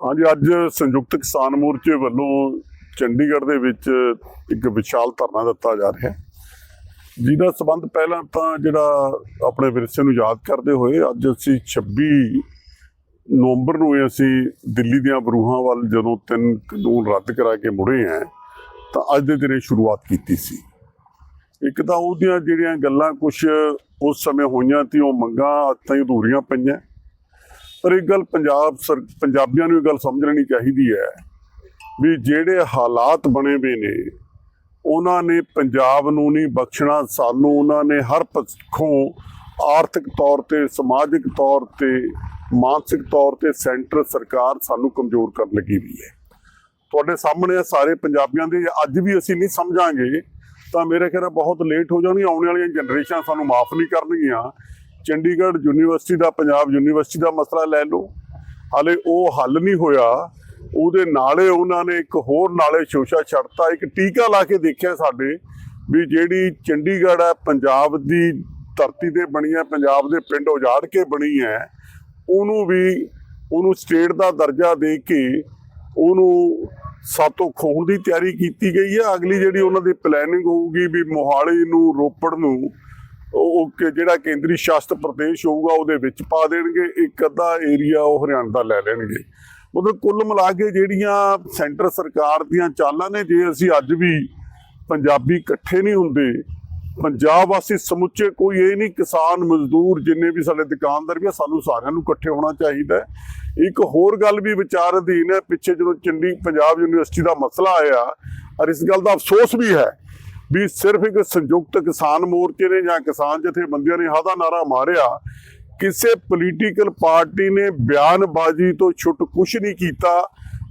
ਹਾਂਜੀ, ਅੱਜ ਸੰਯੁਕਤ ਕਿਸਾਨ ਮੋਰਚੇ ਵੱਲੋਂ ਚੰਡੀਗੜ੍ਹ ਦੇ ਵਿੱਚ ਇੱਕ ਵਿਸ਼ਾਲ ਧਰਨਾ ਦਿੱਤਾ ਜਾ ਰਿਹਾ ਹੈ। ਜਿਹਦਾ ਸਬੰਧ ਪਹਿਲਾਂ ਤਾਂ ਜਿਹੜਾ ਆਪਣੇ ਵਿਰਸੇ ਨੂੰ ਯਾਦ ਕਰਦੇ ਹੋਏ, ਅੱਜ ਅਸੀਂ 26 ਨਵੰਬਰ ਨੂੰ ਅਸੀਂ ਦਿੱਲੀ ਦੀਆਂ ਬਰੂਹਾਂ ਵੱਲ ਜਦੋਂ ਤਿੰਨ ਕਾਨੂੰਨ ਰੱਦ ਕਰਾ ਕੇ ਮੁੜੇ ਆ ਤਾਂ ਅੱਜ ਦੇ ਦਿਨੇ ਸ਼ੁਰੂਆਤ ਕੀਤੀ ਸੀ। ਇੱਕ ਤਾਂ ਉਹਦੀਆਂ ਜਿਹੜੀਆਂ ਗੱਲਾਂ ਕੁਝ ਉਸ ਸਮੇਂ ਹੋਈਆਂ ਤੇ ਉਹ ਮੰਗਾਂ ਅੱਜ ਤਾਈਂ ਅਧੂਰੀਆਂ ਪਈਆਂ। ਪਰ ਇੱਕ ਗੱਲ ਪੰਜਾਬ ਸਰ, ਪੰਜਾਬੀਆਂ ਨੂੰ ਇਹ ਗੱਲ ਸਮਝ ਲੈਣੀ ਚਾਹੀਦੀ ਹੈ ਵੀ ਜਿਹੜੇ ਹਾਲਾਤ ਬਣੇ ਵੇ ਨੇ, ਉਹਨਾਂ ਨੇ ਪੰਜਾਬ ਨੂੰ ਨਹੀਂ ਬਖਸ਼ਣਾ, ਸਾਨੂੰ ਉਹਨਾਂ ਨੇ ਹਰ ਪੱਖੋਂ ਆਰਥਿਕ ਤੌਰ ਤੇ, ਸਮਾਜਿਕ ਤੌਰ ਤੇ, ਮਾਨਸਿਕ ਤੌਰ ਤੇ ਸੈਂਟਰ ਸਰਕਾਰ ਸਾਨੂੰ ਕਮਜ਼ੋਰ ਕਰਨ ਲੱਗੀ ਵੀ ਹੈ। ਤੁਹਾਡੇ ਸਾਹਮਣੇ ਆ ਸਾਰੇ ਪੰਜਾਬੀਆਂ ਦੇ, ਅੱਜ ਵੀ ਅਸੀਂ ਨਹੀਂ ਸਮਝਾਂਗੇ, ਤਾਂ ਮੇਰੇ ਖਿਆਲ ਬਹੁਤ ਲੇਟ ਹੋ ਜਾਣੀ ਆਉਣ ਵਾਲੀਆਂ ਜਨਰੇਸ਼ਨ ਸਾਨੂੰ ਮਾਫ ਨਹੀਂ ਕਰਨਗੀਆਂ। ਚੰਡੀਗੜ੍ਹ ਯੂਨੀਵਰਸਿਟੀ ਦਾ, ਪੰਜਾਬ ਯੂਨੀਵਰਸਿਟੀ ਦਾ ਮਸਲਾ ਲੈ ਲਓ। ਹਾਲੇ ਉਹ ਹੱਲ ਨਹੀਂ ਹੋਇਆ। ਉਹਦੇ ਨਾਲੇ ਉਹਨਾਂ ਨੇ ਇੱਕ ਹੋਰ ਨਾਲੇ ਸ਼ੋਸ਼ਾ ਛੱਡਤਾ। ਇੱਕ ਟੀਕਾ ਲਾ ਕੇ ਦੇਖਿਆ ਸਾਡੇ ਵੀ ਜਿਹੜੀ ਚੰਡੀਗੜ੍ਹ ਹੈ, ਪੰਜਾਬ ਦੀ ਧਰਤੀ ਤੇ ਬਣੀ ਹੈ, ਪੰਜਾਬ ਦੇ ਪਿੰਡ ਉਜਾੜ ਕੇ ਬਣੀ ਹੈ, ਉਹਨੂੰ ਵੀ ਉਹਨੂੰ ਸਟੇਟ ਦਾ ਦਰਜਾ ਦੇ ਕੇ ਉਹਨੂੰ ਸਾਤੋਂ ਖੋਣ ਦੀ ਤਿਆਰੀ ਕੀਤੀ ਗਈ ਹੈ। ਅਗਲੀ ਜਿਹੜੀ ਉਹਨਾਂ ਦੀ ਪਲੈਨਿੰਗ ਹੋਊਗੀ ਵੀ ਮੋਹਾਲੀ ਨੂੰ, ਰੋਪੜ ਨੂੰ ਉਹ ਕਿ ਜਿਹੜਾ ਕੇਂਦਰੀ ਸ਼ਾਸਤ ਪ੍ਰਦੇਸ਼ ਹੋਊਗਾ ਉਹਦੇ ਵਿੱਚ ਪਾ ਦੇਣਗੇ, ਇੱਕ ਅੱਧਾ ਏਰੀਆ ਉਹ ਹਰਿਆਣਾ ਦਾ ਲੈ ਲੈਣਗੇ। ਮਤਲਬ ਕੁੱਲ ਮਿਲਾ ਕੇ ਜਿਹੜੀਆਂ ਸੈਂਟਰ ਸਰਕਾਰ ਦੀਆਂ ਚਾਲਾਂ ਨੇ, ਜੇ ਅਸੀਂ ਅੱਜ ਵੀ ਪੰਜਾਬੀ ਇਕੱਠੇ ਨਹੀਂ ਹੁੰਦੇ, ਪੰਜਾਬ ਵਾਸੀ ਸਮੁੱਚੇ ਕੋਈ ਇਹ ਨਹੀਂ, ਕਿਸਾਨ, ਮਜ਼ਦੂਰ ਜਿੰਨੇ ਵੀ ਸਾਡੇ ਦੁਕਾਨਦਾਰ ਵੀ ਆ, ਸਾਨੂੰ ਸਾਰਿਆਂ ਨੂੰ ਇਕੱਠੇ ਹੋਣਾ ਚਾਹੀਦਾ ਇੱਕ ਹੋਰ ਗੱਲ ਵੀ ਵਿਚਾਰ ਅਧੀਨ ਹੈ, ਪਿੱਛੇ ਜਦੋਂ ਚੰਡੀ ਪੰਜਾਬ ਯੂਨੀਵਰਸਿਟੀ ਦਾ ਮਸਲਾ ਆਇਆ, ਔਰ ਇਸ ਗੱਲ ਦਾ ਅਫਸੋਸ ਵੀ ਹੈ ਵੀ ਸਿਰਫ ਇੱਕ ਸੰਯੁਕਤ ਕਿਸਾਨ ਮੋਰਚੇ ਨੇ ਜਾਂ ਕਿਸਾਨ ਜਥੇਬੰਦੀਆਂ ਨੇ ਹਾਦਾ ਨਾਰਾ ਮਾਰਿਆ। ਕਿਸੇ ਪੋਲੀਟੀਕਲ ਪਾਰਟੀ ਨੇ ਬਿਆਨਬਾਜ਼ੀ ਤੋਂ ਛੁੱਟ ਕੁਛ ਨਹੀਂ ਕੀਤਾ।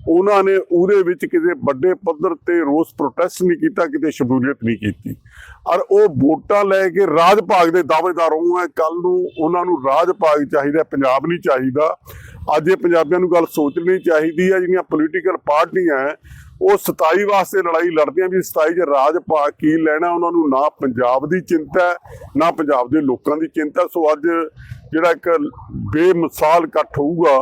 ਉਹਨਾਂ ਨੇ ਉਹਦੇ ਵਿੱਚ ਕਿਸੇ ਵੱਡੇ ਪੱਧਰ ਤੇ ਰੋਸ ਪ੍ਰੋਟੈਸਟ ਨਹੀਂ ਕੀਤਾ ਕਿਤੇ ਸ਼ਮੂਲੀਅਤ ਨਹੀਂ ਕੀਤੀ। ਔਰ ਉਹ ਵੋਟਾਂ ਲੈ ਕੇ ਰਾਜ ਭਾਗ ਦੇ ਦਾਅਵੇਦਾਰ ਹੋਂ ਹੈ। ਕੱਲ ਨੂੰ ਉਹਨਾਂ ਨੂੰ ਰਾਜ ਭਾਗ ਚਾਹੀਦਾ ਪੰਜਾਬ ਨਹੀਂ ਚਾਹੀਦਾ। ਅੱਜ ਇਹ ਪੰਜਾਬੀਆਂ ਨੂੰ ਗੱਲ ਸੋਚਣੀ ਚਾਹੀਦੀ ਹੈ। ਜਿਹੜੀਆਂ ਪੋਲੀਟੀਕਲ ਪਾਰਟੀਆਂ ਹੈ, ਉਹ 27 ਵਾਸਤੇ ਲੜਾਈ ਲੜਦੀਆਂ ਵੀ 27 ਚ ਰਾਜ ਭਾਗ ਕੀ ਲੈਣਾ ਉਹਨਾਂ ਨੂੰ ਨਾ ਪੰਜਾਬ ਦੀ ਚਿੰਤਾ ਹੈ, ਨਾ ਪੰਜਾਬ ਦੇ ਲੋਕਾਂ ਦੀ ਚਿੰਤਾ ਸੋ ਅੱਜ ਜਿਹੜਾ ਇੱਕ ਬੇਮਿਸਾਲ ਇਕੱਠ ਹੋਊਗਾ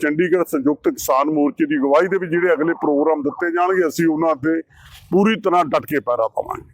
ਚੰਡੀਗੜ੍ਹ ਸੰਯੁਕਤ ਕਿਸਾਨ ਮੋਰਚੇ ਦੀ ਅਗਵਾਈ ਦੇ ਵਿੱਚ ਜਿਹੜੇ ਅਗਲੇ ਪ੍ਰੋਗਰਾਮ ਦਿੱਤੇ ਜਾਣਗੇ ਅਸੀਂ ਉਹਨਾਂ ਤੇ ਪੂਰੀ ਤਰ੍ਹਾਂ ਡਟ ਕੇ ਪੈਰਾ ਪਾਵਾਂਗੇ।